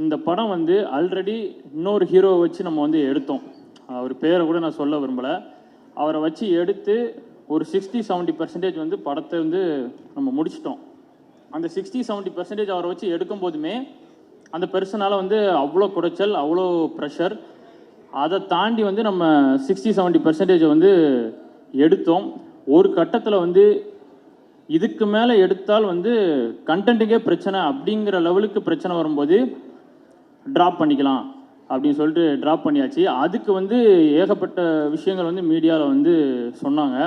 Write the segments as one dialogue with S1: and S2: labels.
S1: இந்த படம் வந்து ஆல்ரெடி இன்னொரு ஹீரோவை வச்சு நம்ம வந்து எடுத்தோம். அவர் பேரை கூட நான் சொல்ல விரும்பலை. அவரை வச்சு எடுத்து ஒரு சிக்ஸ்டி செவன்ட்டி பர்சன்டேஜ் வந்து படத்தை வந்து நம்ம முடிச்சிட்டோம். அந்த சிக்ஸ்டி செவன்ட்டி பர்சன்டேஜ் அவரை வச்சு எடுக்கும் போதுமே அந்த பெருசனால் வந்து அவ்வளோ குடைச்சல் அவ்வளோ ப்ரெஷர் அதை தாண்டி வந்து நம்ம சிக்ஸ்டி செவன்ட்டி பர்சன்டேஜ் வந்து எடுத்தோம். ஒரு கட்டத்தில் வந்து இதுக்கு மேலே எடுத்தால் வந்து கண்டென்ட்டுக்கே பிரச்சனை அப்படிங்கிற லெவலுக்கு பிரச்சனை வரும்போது ட்ராப் பண்ணிக்கலாம் அப்படின்னு சொல்லிட்டு ட்ராப் பண்ணியாச்சு. அதுக்கு வந்து ஏகப்பட்ட விஷயங்கள் வந்து மீடியாவில் வந்து சொன்னாங்க.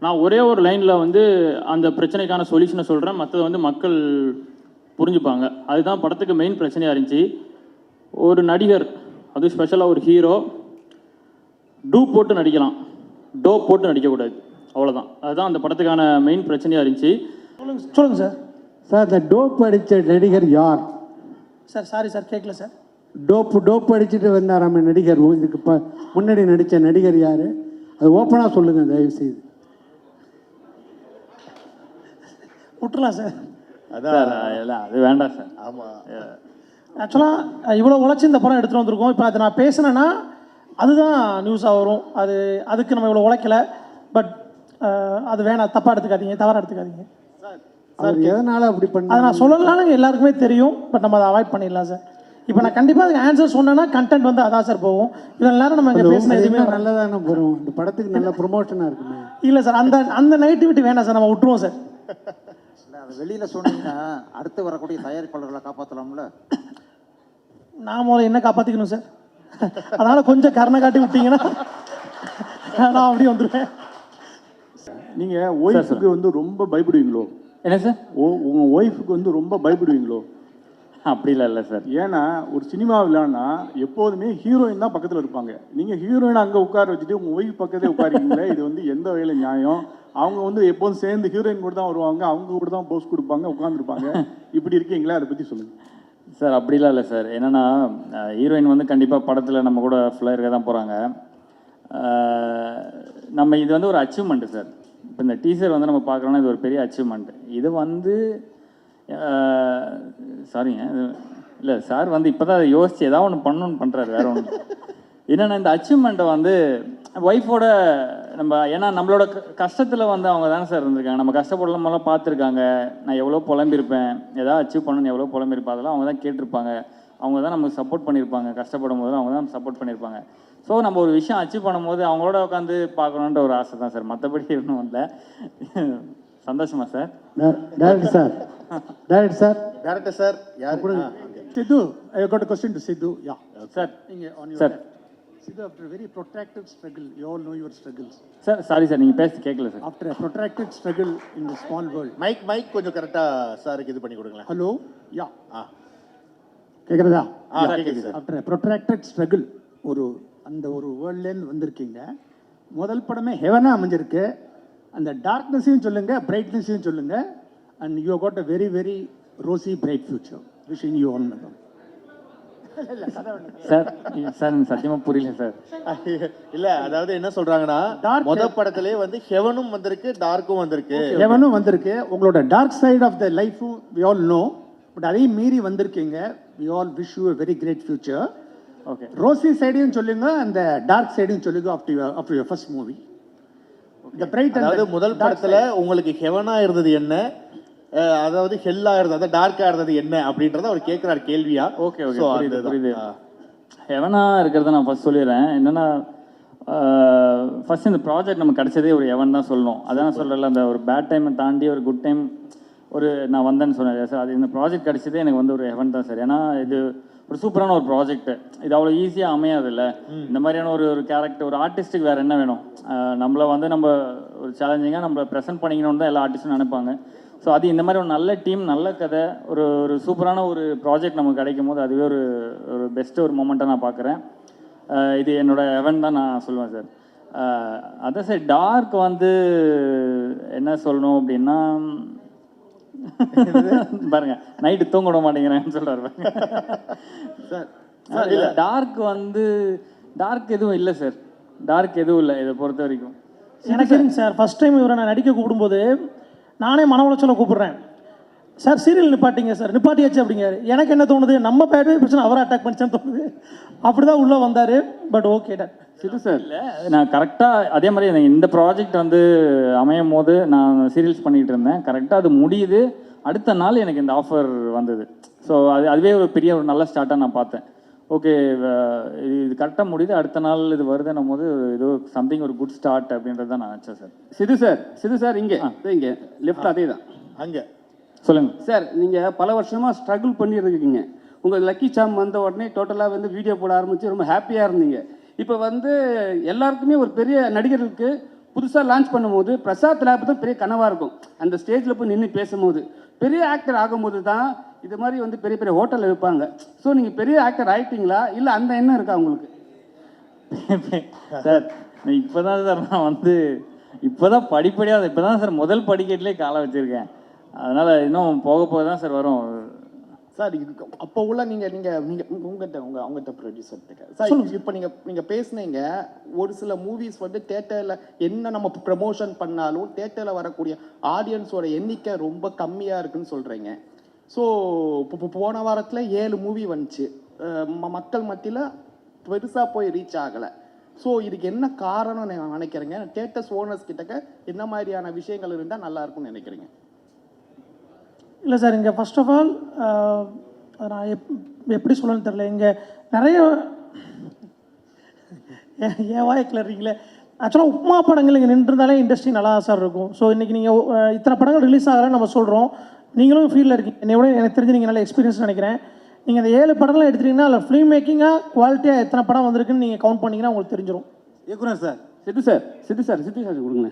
S1: நான் ஒரே ஒரு லைனில் வந்து அந்த பிரச்சனைக்கான சொல்யூஷனை சொல்கிறேன் மற்றதை வந்து மக்கள் புரிஞ்சுப்பாங்க. அதுதான் படத்துக்கு மெயின் பிரச்சனையாக இருந்துச்சு. ஒரு நடிகர் அது ஸ்பெஷலாக ஒரு ஹீரோ டூ போட்டு நடிக்கலாம். டோ போட்டு நடிக்கக்கூடாது. அவ்வளோதான் அதுதான் அந்த படத்துக்கான மெயின் பிரச்சனையாக இருந்துச்சு.
S2: சொல்லுங்கள் சார்
S3: சார் இந்த டோப் அடித்த நடிகர் யார்?
S2: சார் சாரி சார் கேட்கல சார்
S3: டோப்பு டோப் அடிச்சுட்டு வந்தாராம நடிகர் இதுக்கு ப முன்னாடி நடித்த நடிகர் யார்? அது ஓப்பனாக சொல்லுங்கள் தயவு செய்து
S2: விட்டுறலாம் சார்
S1: சார் இல்லை அது வேண்டாம் சார்
S4: ஆமா.
S2: ஆக்சுவலாக இவ்வளோ உழைச்சி இந்த படம் எடுத்துகிட்டு வந்திருக்கோம். இப்போ அதை நான் பேசினேன்னா அதுதான் நியூஸாக வரும். அது அதுக்கு நம்ம இவ்வளோ உழைக்கல. பட் அது வேணாம் தப்பாக எடுத்துக்காதீங்க தவறாக எடுத்துக்காதீங்க.
S3: அவர் எதனால் அப்படி
S2: அதை
S3: பண்ண
S2: நான் சொல்லலாம்னு எல்லாருக்குமே தெரியும் பட் நம்ம அதை அவாய்ட் பண்ணிடலாம் சார். இப்போ நான் கண்டிப்பாக அதுக்கு ஆன்சர் சொன்னேன்னா கண்டென்ட் வந்து அதான் சார் போகும். இவ்வளோ நேரம் நம்ம இங்கே பேசின எதுவுமே.
S3: நல்லதானே போகிறோம் இந்த படத்துக்கு நல்ல ப்ரொமோஷனாக இருக்குமே.
S2: இல்லை சார் அந்த அந்த நெகட்டிவிட்டி வேணாம் சார் நம்ம விட்டுருவோம் சார்.
S5: இல்லை அதை வெளியில் சொன்னீங்கன்னா அடுத்து வரக்கூடிய தயாரிப்பாளர்களை காப்பாற்றலாம்ல
S2: நான் முதல்ல என்ன காப்பாற்றிக்கணும் சார்? அதனால் கொஞ்சம் கருணை காட்டி விட்டீங்கன்னா நான் அப்படியே வந்துடுவேன்
S6: நீங்க ஒய்ஃபுக்கு வந்து ரொம்ப பயப்படுவீங்களோ?
S1: என்ன சார்?
S6: ஓ உங்க ஒய்ஃபுக்கு வந்து ரொம்ப பயப்படுவீங்களோ?
S1: அப்படிலாம் இல்லை சார்.
S6: ஏன்னா ஒரு சினிமா விழான்னா எப்போதுமே ஹீரோயின் தான் பக்கத்துல இருப்பாங்க. நீங்க ஹீரோயின் அங்க உட்கார வச்சுட்டு உங்க ஒய்ஃப் பக்கத்தே உட்காருக்கீங்களே இது வந்து எந்த வகையில நியாயம்? அவங்க வந்து எப்போதும் சேர்ந்து ஹீரோயின் கூட தான் வருவாங்க அவங்க கூட தான் போஸ் கொடுப்பாங்க உட்காந்துருப்பாங்க இப்படி இருக்கீங்களா? அதை பத்தி சொல்லுங்க.
S1: சார் அப்படிலாம் இல்லை சார். என்னென்னா ஹீரோயின் வந்து கண்டிப்பாக படத்தில் நம்ம கூட ஃபுல்லாக இருக்க தான் போகிறாங்க நம்ம இது வந்து ஒரு அச்சீவ்மெண்ட்டு சார். இப்போ இந்த டீசர் வந்து நம்ம பார்க்குறோன்னா இது ஒரு பெரிய அச்சீவ்மெண்ட் இது வந்து சாரிங்க இல்லை சார் வந்து இப்போ தான் யோசிச்சு ஏதாவது ஒன்று பண்ணணும்னு பண்ணுறாரு வேற ஒன்று என்னென்னா இந்த அச்சீவ்மெண்ட்டை வந்து ஒய்ஃபோட நம்ம ஏன்னா நம்மளோட கஷ்டத்தில் வந்து அவங்க தானே சார் இருந்திருக்காங்க. நம்ம கஷ்டப்படலாமெல்லாம் பார்த்துருக்காங்க. நான் எவ்வளோ புலம்பிருப்பேன் ஏதாவது அச்சீவ் பண்ணணும்னு எவ்வளோ புலம்பிருப்பேன் அதெல்லாம் அவங்க தான் கேட்டிருப்பாங்க. அவங்க தான் நமக்கு சப்போர்ட் பண்ணியிருப்பாங்க. கஷ்டப்படும் போது அவங்க தான் சப்போர்ட் பண்ணியிருப்பாங்க. ஸோ நம்ம ஒரு விஷயம் அச்சீவ் பண்ணும்போது அவங்களோட உட்காந்து பார்க்கணுன்ற ஒரு ஆசை தான் சார் மற்றபடி ஒன்றும் இல்லை. சந்தோஷமா sir
S3: director sir director sir
S4: director sir யார்? okay.
S3: Siddhu I got question to Siddhu. Ya
S1: sir
S3: நீங்கள் on
S1: sir
S3: Siddhu after very protracted struggle you all know your struggles
S1: sir sorry sir நீங்கள் பேசி கேட்கல sir
S3: after a protracted struggle in the small world.
S4: Mic mic கொஞ்சம் கரெக்டா சாருக்கு இது பண்ணி கொடுங்களேன்.
S3: ஹலோ யா
S4: ஆ.
S3: கேட்குறதா
S4: ஆ கேக்குது சார்
S3: ஆஃப்டர் ப்ரொட்ராக்டட் ஸ்ட்ரகிள் ஒரு அந்த ஒரு வேர்ல்ட்லேருந்து வந்திருக்கீங்க. முதல் படமே ஹெவனாக அமைஞ்சிருக்கு. அந்த டார்க்னஸையும் சொல்லுங்க பிரைட்னஸையும் சொல்லுங்க. And you got a very very rosy bright future wishing you all madam
S1: sir sir எனக்கு சத்தியமாக புரியல சார்
S4: இல்ல அதாவது என்ன சொல்றாங்கன்னா முத படத்திலே வந்து ஹெவனும் வந்திருக்கு டார்க்கும் வந்திருக்கு.
S3: ஹெவனும் வந்திருக்கு. உங்களோட டார்க் சைடு ஆஃப் த லைஃபும் வி ஆல் நோ பட் அதையும் மீறி வந்திருக்கீங்க. We all wish you a very great future rosy சைடையும் சொல்லுங்க அந்த டார்க் சைடையும் சொல்லுங்க after after your first movie the bright
S4: அதாவது முதல் படத்துல உங்களுக்கு ஹெவனா இருந்தது என்ன? அதாவது ஹெல்லா இருந்தது அதாவது டார்க்கா இருந்தது என்ன அப்படின்றத அவர் கேட்கிறார் கேள்வியா?
S1: ஓகே ஓகே புரியுது. புரியுது. ஹெவனாக இருக்கிறத நான் ஃபர்ஸ்ட் சொல்லிடுறேன். என்னென்னா ஃபர்ஸ்ட் இந்த ப்ராஜெக்ட் நமக்கு கிடைச்சதே ஒரு எவன் தான் சொல்லணும். அதான் நான் சொல்கிறேன்ல அந்த ஒரு பேட் டைமை தாண்டி ஒரு குட் டைம் ஒரு நான் வந்தேன்னு சொன்னேன் சார் அது இந்த ப்ராஜெக்ட் கிடைச்சதே எனக்கு வந்து ஒரு ஹெவன் தான் சார். ஏன்னா இது ஒரு சூப்பரான ஒரு ப்ராஜெக்ட் இது அவ்வளோ ஈஸியாக அமையாது இல்லை இந்த மாதிரியான ஒரு ஒரு கேரக்டர் ஒரு ஆர்டிஸ்ட்டுக்கு வேறு என்ன வேணும்? நம்மளை வந்து நம்ம ஒரு சேலஞ்சிங்காக நம்மளை ப்ரெசென்ட் பண்ணிக்கணும்னு தான் எல்லா ஆர்டிஸ்ட்டும் நினைப்பாங்க. ஸோ அது இந்த மாதிரி ஒரு நல்ல டீம் நல்ல கதை ஒரு ஒரு சூப்பரான ஒரு ப்ராஜெக்ட் நமக்கு கிடைக்கும் போது அதுவே ஒரு ஒரு பெஸ்ட்டு ஒரு மூமெண்ட்டாக நான் பார்க்குறேன். இது என்னோட எவன் தான் நான் சொல்லுவேன் சார். அதான் சார் டார்க் வந்து என்ன சொல்லணும் அப்படின்னா பாருங்க நைட்டு தூங்க விட மாட்டேங்கிறேன்னு சொல்றாரு
S4: சார்
S1: டார்க் வந்து டார்க் எதுவும் இல்லை சார் டார்க் எதுவும் இல்லை இதை பொறுத்த வரைக்கும்.
S2: எனக்கு சார் ஃபர்ஸ்ட் டைம் இவரை நான் நடிக்க கூப்பிடும்போது நானே மன உளைச்சலை கூப்பிடுறேன். சார் சீரியல் நிப்பாட்டிங்க சார். நிப்பாட்டியாச்சு அப்படிங்காரு எனக்கு என்ன தோணுது? நம்ம பேட்டரி பிரச்சனை அவரை அட்டாக் பண்ணிச்சான்னு தோணுது. அப்படி தான் உள்ளே வந்தார். But okay done
S1: Siddhu sir நான் கரெக்டாக அதே மாதிரி எனக்கு இந்த ப்ராஜெக்ட் வந்து அமையும் போது நான் சீரியல்ஸ் பண்ணிகிட்டு இருந்தேன். கரெக்டாக அது முடியுது. அடுத்த நாள் எனக்கு இந்த ஆஃபர் வந்தது. ஸோ அது அதுவே ஒரு பெரிய ஒரு நல்ல ஸ்டார்ட்டாக நான் பார்த்தேன். ஓகே இது இது கரெக்டாக முடியுது. அடுத்த நாள் இது வருதுன்னும் போது ஏதோ சம்திங் ஒரு குட் ஸ்டார்ட் அப்படின்றது தான் நான் நினச்சேன் sir.
S7: Sidhu sir Sidhu sir இங்கே இங்கே லெஃப்ட் அதே தான்
S4: அங்க.
S1: சொல்லுங்கள்
S7: சார் நீங்கள் பல வருஷமாக ஸ்ட்ரகிள் பண்ணியிருக்கீங்க உங்கள் லக்கி சாம் வந்த உடனே டோட்டலாக வந்து வீடியோ போட ஆரம்பித்து ரொம்ப ஹாப்பியாக இருந்தீங்க. இப்போ வந்து எல்லாருக்குமே ஒரு பெரிய நடிகர்களுக்கு புதுசாக லான்ச் பண்ணும்போது பிரசாத் லேப் தான் பெரிய கனவாக இருக்கும். அந்த ஸ்டேஜில் போய் நின்று பேசும்போது. பெரிய ஆக்டர் ஆகும்போது தான் இது மாதிரி வந்து பெரிய பெரிய ஹோட்டலில் வைப்பாங்க. ஸோ நீங்கள் பெரிய ஆக்டர் ஆயிட்டீங்களா? இல்லை அந்த எண்ணம் இருக்கா உங்களுக்கு?
S1: சார் இப்போதான் சார் நான் வந்து இப்போதான் படிப்படியாக இப்போதான் சார் முதல் படிக்கட்டிலே காலை வச்சுருக்கேன். அதனால் இன்னும் போக போக தான் சார் வரும்.
S8: சார் இதுக்கு அப்போ உள்ள நீங்க நீங்க நீங்க உங்ககிட்ட உங்க அவங்ககிட்ட ப்ரொடியூசர் சார் இப்போ நீங்க நீங்க பேசுனீங்க ஒரு சில மூவிஸ் வந்து தேட்டர்ல என்ன நம்ம ப்ரமோஷன் பண்ணாலும் தேட்டர்ல வரக்கூடிய ஆடியன்ஸோட எண்ணிக்கை ரொம்ப கம்மியா இருக்குன்னு சொல்றீங்க. ஸோ இப்போ போன வாரத்துல ஏழு மூவி வந்துச்சு. மக்கள் மத்தியில பெருசா போய் ரீச் ஆகல. ஸோ இதுக்கு என்ன காரணம் நான் நினைக்கிறேங்க? தேட்டர்ஸ் ஓனர்ஸ் கிட்டக்க என்ன மாதிரியான விஷயங்கள் இருந்தால் நல்லா இருக்கும்னு நினைக்கிறீங்க?
S2: இல்லை சார் இங்கே ஃபர்ஸ்ட் ஆஃப் ஆல் நான் எப் எப்படி சொல்லணும்னு தெரில இங்கே நிறைய ஏன் ஏன் வாய ஆக்சுவலாக உப்மா படங்கள் இங்கே நின்றுருந்தாலே இண்டஸ்ட்ரி நல்லா சார் இருக்கும். ஸோ இன்றைக்கி நீங்கள் இத்தனை படங்கள் ரிலீஸ் ஆகலன்னு நம்ம சொல்கிறோம் நீங்களும் ஃபீல்டில் இருக்கீங்க. என்னை விட எனக்கு தெரிஞ்சு நீங்கள் நல்ல எக்ஸ்பீரியன்ஸ் நினைக்கிறேன். நீங்கள் அந்த ஏழு படம்லாம் எடுத்துட்டீங்கன்னா அதில் ஃபிலிம் மேக்கிங்காக குவாலிட்டியாக எத்தனை படம் வந்திருக்குன்னு நீங்கள் கவுண்ட் பண்ணிங்கன்னா உங்களுக்கு தெரிஞ்சிடும்
S3: இயக்குனர் sir
S7: Siddhu sir Siddhu sir Siddhu sir கொடுங்க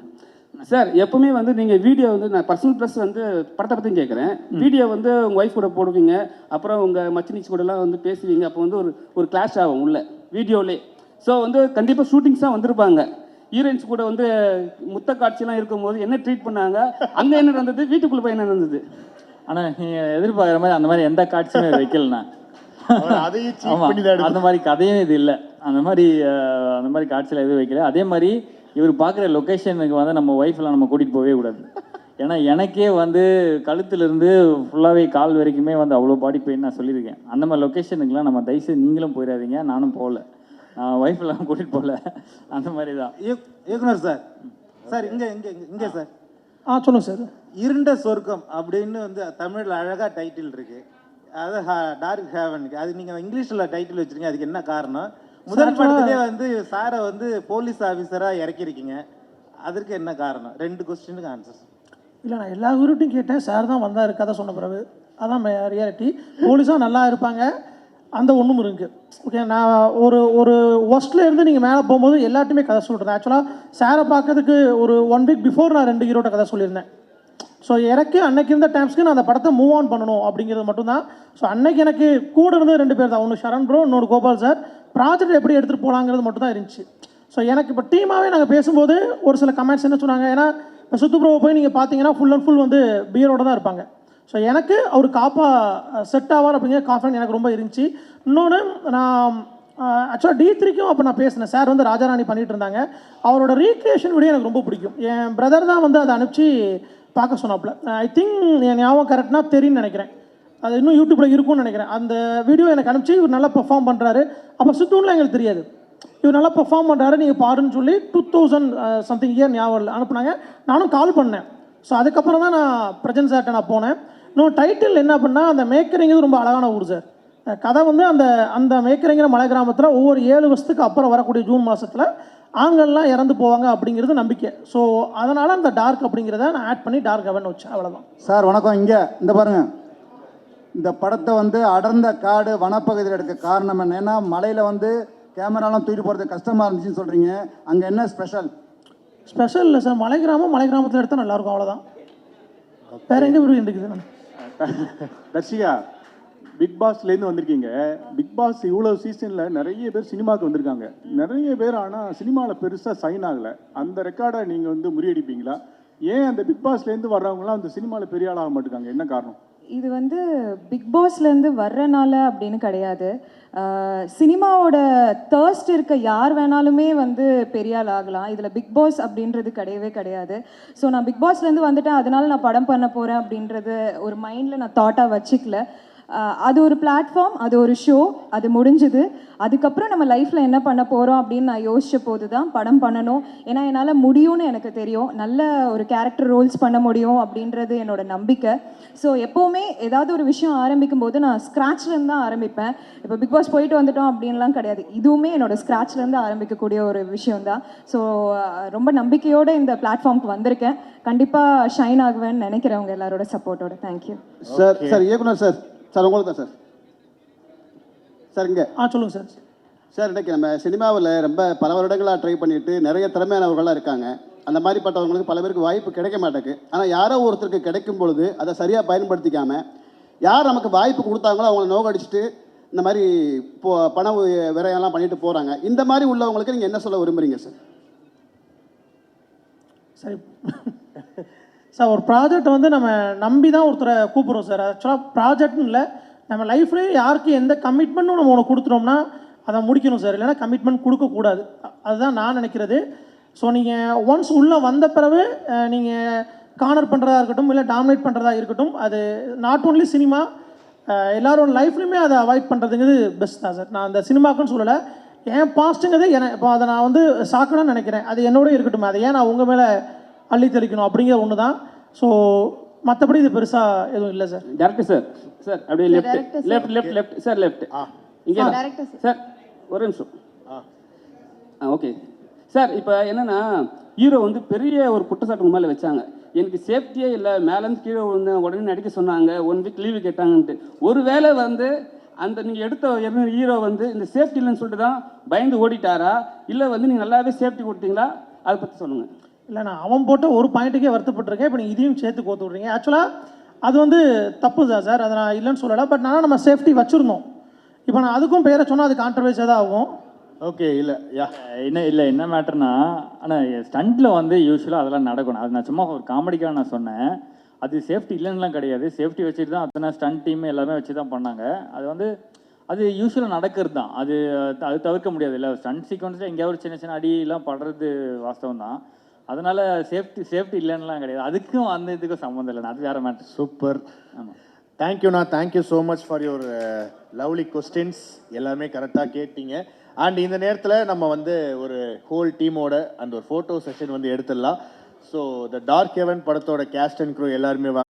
S7: சார் எப்பவுமே வந்து நீங்கள் வீடியோ வந்து நான் பர்சனல் ப்ளஸ் வந்து படத்தை பற்றியும் கேட்குறேன். வீடியோ வந்து உங்கள் ஒய்ஃப் கூட போடுவீங்க அப்புறம் உங்கள் மச்சினிச்சு கூடலாம் வந்து பேசுவீங்க அப்போ வந்து ஒரு ஒரு கிளாஷ் ஆகும் உள்ள வீடியோலே ஸோ வந்து கண்டிப்பாக ஷூட்டிங்ஸாக வந்திருப்பாங்க. ஹீரோயின்ஸ் கூட வந்து முத்த காட்சியெல்லாம் இருக்கும்போது என்ன ட்ரீட் பண்ணாங்க அங்கே என்ன நடந்தது வீட்டுக்குள்ளே போய் என்ன நடந்தது?
S1: ஆனால் நீங்கள் எதிர்பார்க்குற மாதிரி அந்த மாதிரி எந்த காட்சியுமே வைக்கலண்ணா.
S4: அதையும் தான்
S1: அந்த மாதிரி கதையும் இது இல்லை. அந்த மாதிரி அந்த மாதிரி காட்சியில் எதுவும் வைக்கல. அதே மாதிரி இவர் பார்க்குற லொக்கேஷனுக்கு வந்து நம்ம ஒய்ஃப்லாம் நம்ம கூட்டிகிட்டு போகவே கூடாது. ஏன்னா எனக்கே வந்து கழுத்துலேருந்து ஃபுல்லாகவே கால் வரைக்குமே வந்து அவ்வளோ பாடி பெயின் நான் சொல்லியிருக்கேன். அந்த மாதிரி லொக்கேஷனுக்குலாம் நம்ம தயவுசெய்து நீங்களும் போயிடாதீங்க நானும் போகல. நான் ஒய்ஃபெல்லாம் கூட்டிகிட்டு போகல. அந்த மாதிரி தான்
S9: இயக்- இயக்குனர் சார். சார் இங்கே இங்கே இங்கே சார்.
S2: ஆ சொல்லுங்கள் சார்.
S9: இருண்ட சொர்க்கம் அப்படின்னு வந்து தமிழில் அழகாக டைட்டில் இருக்கு. அது டார்க் ஹேவனுக்கு அது நீங்கள் இங்கிலீஷில் டைட்டில் வச்சிருக்கீங்க அதுக்கு என்ன காரணம்? முதல் படத்திலே வந்து சாரை வந்து போலீஸ் ஆஃபீஸராக இறக்கியிருக்கீங்க. அதற்கு என்ன காரணம்? ரெண்டு கொஸ்டினுக்கு ஆன்சர்
S2: இல்லை நான் எல்லா ஊருட்டையும் கேட்டேன். சார் தான் வந்தார் கதை சொன்ன பிறகு. அதான் ரியாலிட்டி போலீஸாக நல்லா இருப்பாங்க. அந்த ஒன்றும் இருக்கு. ஓகே நான் ஒரு ஒரு ஒஸ்ட்ல இருந்து நீங்கள் மேலே போகும்போது எல்லாத்தையுமே கதை சொல்கிறேன் ஆக்சுவலாக சாரை பார்க்கறதுக்கு ஒரு ஒன் வீக் பிஃபோர் நான் ரெண்டு ஹீரோட்ட கதை சொல்லியிருந்தேன். ஸோ எனக்கு அன்னைக்கு இருந்த டைம்ஸ்க்கு நான் அந்த படத்தை மூவ் ஆன் பண்ணணும் அப்படிங்கிறது மட்டும்தான். ஸோ அன்னைக்கு எனக்கு கூட இருந்தது ரெண்டு பேர் தான். ஒன்று சரண் ப்ரோ இன்னொரு கோபால் சார் ப்ராஜெக்ட் எப்படி எடுத்துகிட்டு போகலாங்கிறது மட்டும் தான் இருந்துச்சு. ஸோ எனக்கு இப்போ டீமாகவே நாங்கள் பேசும்போது ஒரு சில கமெண்ட்ஸ் என்ன சொன்னாங்க ஏன்னா இப்போ சுத்துப்புறவை போய் நீங்கள் பார்த்தீங்கன்னா ஃபுல் அண்ட் ஃபுல் வந்து பியரோட தான் இருப்பாங்க. ஸோ எனக்கு அவர் காப்பா செட் ஆவார் அப்படிங்கிற கான்ஃபிடன்ட் எனக்கு ரொம்ப இருந்துச்சு. இன்னொன்று நான் ஆக்சுவலாக டி த்ரீக்கும் அப்போ நான் பேசினேன். சார் வந்து ராஜாராணி பண்ணிட்டு இருந்தாங்க. அவரோட ரீக்ரியேஷன் வீடியோ எனக்கு ரொம்ப பிடிக்கும். என் பிரதர் தான் வந்து அதை அனுப்பிச்சு பார்க்க சொன்னாப்புல. ஐ திங்க் என் ஞாபகம் கரெக்ட்னா தெரியும்னு நினைக்கிறேன். அது இன்னும் யூடியூப்பில் இருக்கும்னு நினைக்கிறேன். அந்த வீடியோ எனக்கு அனுப்பிச்சு இவர் நல்லா பெர்ஃபார்ம் பண்ணுறாரு அப்போ சித்தூர்லாம் எங்களுக்கு தெரியாது. இவர் நல்லா பெர்ஃபார்ம் பண்ணுறாரு நீங்கள் பாருன்னு சொல்லி டூ தௌசண்ட் சம்திங் இயர் ஞாபகம் இல்லை அனுப்புனாங்க. நானும் கால் பண்ணேன். ஸோ அதுக்கப்புறம் தான் நான் பிரஜன் சார்ட்ட நான் போனேன். இன்னும் டைட்டில் என்ன பண்ணால் அந்த மேக்கரிங்கிறது ரொம்ப அழகான ஊர் சார் கதை வந்து அந்த அந்த மேக்கரிங்கிற மலை கிராமத்தில் ஒவ்வொரு ஏழு வருஷத்துக்கு அப்புறம் வரக்கூடிய ஜூன் மாதத்தில் ஆண்கள்லாம் இறந்து போவாங்க அப்படிங்கிறது நம்பிக்கை. ஸோ அதனால் அந்த டார்க் அப்படிங்கிறத நான் ஆட் பண்ணி டார்க் அவன் வச்சேன். அவ்வளோதான்
S9: சார் வணக்கம். இங்கே இந்த பாருங்கள் இந்த படத்தை வந்து அடர்ந்த காடு வனப்பகுதியில் எடுக்க காரணம் என்ன ஏன்னா மலையில் வந்து கேமராலாம் தூக்கிட்டு போகிறது கஷ்டமாக இருந்துச்சுன்னு சொல்கிறீங்க அங்கே என்ன ஸ்பெஷல்?
S2: ஸ்பெஷல் இல்லை சார். மலை கிராமம் மலை கிராமத்தில் எடுத்தால் நல்லாயிருக்கும். அவ்வளோதான் வேற எங்கே விரும்பி இருக்குது? நான்
S6: தர்ஷிகா பிக் பாஸ்லேருந்து வந்திருக்கீங்க. பிக் பாஸ் இவ்வளோ சீசனில் நிறைய பேர் சினிமாவுக்கு வந்திருக்காங்க. நிறைய பேர் ஆனால் சினிமாவில் பெருசாக சைன் ஆகலை. அந்த ரெக்கார்டை நீங்கள் வந்து முறியடிப்பீங்களா? ஏன் அந்த பிக் பாஸ்லேருந்து வர்றவங்களாம் அந்த சினிமாவில் பெரிய ஆளாக மாட்டேங்காங்க? என்ன காரணம்?
S10: இது வந்து பிக் பாஸ்லேருந்து வர்றனால அப்படின்னு கிடையாது. சினிமாவோட தேர்ஸ்ட் இருக்க யார் வேணாலுமே வந்து பெரிய ஆள் ஆகலாம். இதில் பிக் பாஸ் அப்படின்றது கிடையவே கிடையாது. ஸோ நான் பிக் பாஸ்லேருந்து வந்துட்டேன். அதனால நான் படம் பண்ண போகிறேன் அப்படின்றது ஒரு மைண்டில் நான் தாட்டாக வச்சுக்கல. அது ஒரு பிளாட்ஃபார்ம் அது ஒரு ஷோ அது முடிஞ்சுது. அதுக்கப்புறம் நம்ம லைஃப்பில் என்ன பண்ண போகிறோம் அப்படின்னு நான் யோசிச்ச போது தான் படம் பண்ணணும். ஏன்னா என்னால் முடியும்னு எனக்கு தெரியும். நல்ல ஒரு கேரக்டர் ரோல்ஸ் பண்ண முடியும் அப்படின்றது என்னோட நம்பிக்கை. ஸோ எப்போவுமே ஏதாவது ஒரு விஷயம் ஆரம்பிக்கும் போது நான் ஸ்க்ராட்ச்லேருந்து தான் ஆரம்பிப்பேன். இப்போ பிக் பாஸ் போயிட்டு வந்துட்டோம் அப்படின்லாம் கிடையாது. இதுவுமே என்னோட ஸ்க்ராட்ச்லேருந்து ஆரம்பிக்கக்கூடிய ஒரு விஷயம் தான் ஸோ ரொம்ப நம்பிக்கையோடு இந்த பிளாட்ஃபார்முக்கு வந்திருக்கேன். கண்டிப்பாக ஷைன் ஆகுவேன்னு நினைக்கிறவங்க எல்லாரோட சப்போர்ட்டோட தேங்க்யூ
S11: சார் சார் இயக்குனர் சார் சார் உங்களுக்கு தான் சார். சார் இங்கே.
S2: ஆ சொல்லுங்கள் சார்.
S11: சார் இன்னைக்கு நம்ம சினிமாவில் ரொம்ப பல வருடங்களாக ட்ரை பண்ணிட்டு நிறைய திறமையானவர்களாக இருக்காங்க. அந்த மாதிரிப்பட்டவங்களுக்கு பல பேருக்கு வாய்ப்பு கிடைக்க மாட்டேங்குது. ஆனால் யாரோ ஒருத்தருக்கு கிடைக்கும் பொழுது அதை சரியாக பயன்படுத்திக்காம யார் நமக்கு வாய்ப்பு கொடுத்தாங்களோ அவங்கள நோகடிச்சிட்டு இந்த மாதிரி இப்போ பண விரயம்லாம் பண்ணிட்டு போகிறாங்க இந்த மாதிரி உள்ளவங்களுக்கு நீங்கள் என்ன சொல்ல விரும்புறீங்க சார்?
S2: சரி சார் ஒரு ப்ராஜெக்ட் வந்து நம்ம நம்பி தான் ஒருத்தரை கூப்பிட்றோம் சார் ஆக்சுவலாக ப்ராஜெக்ட்னு இல்லை. நம்ம லைஃப்லேயே யாருக்கு எந்த கமிட்மெண்ட்டும் நம்ம உனக்கு கொடுத்துட்டோம்னா அதை முடிக்கணும் சார் இல்லைன்னா கமிட்மெண்ட் கொடுக்கக்கூடாது அதுதான் நான் நினைக்கிறது. ஸோ நீங்கள் ஒன்ஸ் உள்ளே வந்த பிறகு நீங்கள் கார்னர் பண்ணுறதா இருக்கட்டும் இல்லை டாமினேட் பண்ணுறதா இருக்கட்டும் அது நாட் ஓன்லி சினிமா எல்லாரோட லைஃப்லையுமே அதை அவாய்ட் பண்ணுறதுங்கிறது பெஸ்ட் தான் சார் நான் அந்த சினிமாக்குன்னு சொல்லலை. என் பாஸ்ட்டுங்கிறது என இப்போ அதை நான் வந்து சாக்கணும்னு நினைக்கிறேன். அது என்னோட இருக்கட்டும். அதை ஏன் நான் உங்கள் மேலே அள்ளி தெளிக்கணும் அப்படிங்கிற ஒன்று தான் ஸோ மற்றபடி இது பெருசாக எதுவும் இல்லை சார்
S7: டேரக்டர் சார் சார் அப்படியே left. Left left left sir left இங்கே. சார் ஒரு நிமிஷம். ஆ. ஓகே சார் இப்போ என்னன்னா ஹீரோ வந்து பெரிய ஒரு குற்றச்சாட்டு மேலே வச்சாங்க. எனக்கு சேஃப்டியே இல்லை மேலேருந்து கீழே விழுந்தேன் உடனே நடிக்க சொன்னாங்க ஒன் வீக் லீவு கேட்டாங்கன்ட்டு. ஒருவேளை வந்து அந்த நீங்கள் எடுத்த ஹீரோ வந்து இந்த சேஃப்டி இல்லைன்னு சொல்லிட்டு தான் பயந்து ஓடிட்டாரா? இல்லை வந்து நீங்கள் நல்லாவே சேஃப்டி கொடுத்தீங்களா? அதை பற்றி சொல்லுங்கள்
S2: இல்லை நான் அவன் போட்ட ஒரு பாயிண்ட்டுக்கே வருத்தப்பட்டிருக்கேன். இப்போ நீங்கள் இதையும் சேர்த்து கோத்து விட்றீங்க. ஆக்சுவலாக அது வந்து தப்பு தான் சார். அதை நான் இல்லைன்னு சொல்லலை. பட் நான் நம்ம சேஃப்டி வச்சுருந்தோம். இப்போ நான் அதுக்கும் பேரை சொன்னால் அது கான்ட்ரவர்ஸியாக தான் ஆகும்.
S4: ஓகே இல்லை. யா
S1: என்ன இல்லை என்ன மேட்டர்னா ஆனால் ஸ்டண்ட்டில் வந்து யூஸ்வலாக அதெல்லாம் நடக்கணும். அது நான் சும்மா ஒரு காமெடிக்காக நான் சொன்னேன். அது சேஃப்டி இல்லைன்னுலாம் கிடையாது. சேஃப்டி வச்சுட்டு தான் அத்தனை ஸ்டண்ட் டீம் எல்லாமே வச்சு தான் பண்ணாங்க. அது வந்து அது யூஸ்வலாக நடக்கிறது தான். அது அது தவிர்க்க முடியாது. இல்லை ஸ்டண்ட் சீக்வன்ஸில் எங்கேயாவது சின்ன சின்ன அடியெல்லாம் படுறது வாஸ்தவம் தான். அதனால சேஃப்டி சேஃப்டி இல்லைன்னுலாம் கிடையாது. அதுக்கும் அந்த இதுக்கும் சம்மந்தம் இல்லை. அது வேற மேட்டர்
S4: சூப்பர்
S1: ஆமாம்
S4: தேங்க்யூண்ணா thank you so much for your lovely questions எல்லாமே கரெக்டாக கேட்டீங்க. அண்ட் இந்த நேரத்தில் நம்ம வந்து ஒரு ஹோல் டீமோட அந்த ஒரு ஃபோட்டோ செஷன் வந்து எடுத்துடலாம். ஸோ த டார்க் ஹெவன் படத்தோட கேஸ்ட் அண்ட் க்ரூ எல்லாருமே வாங்க.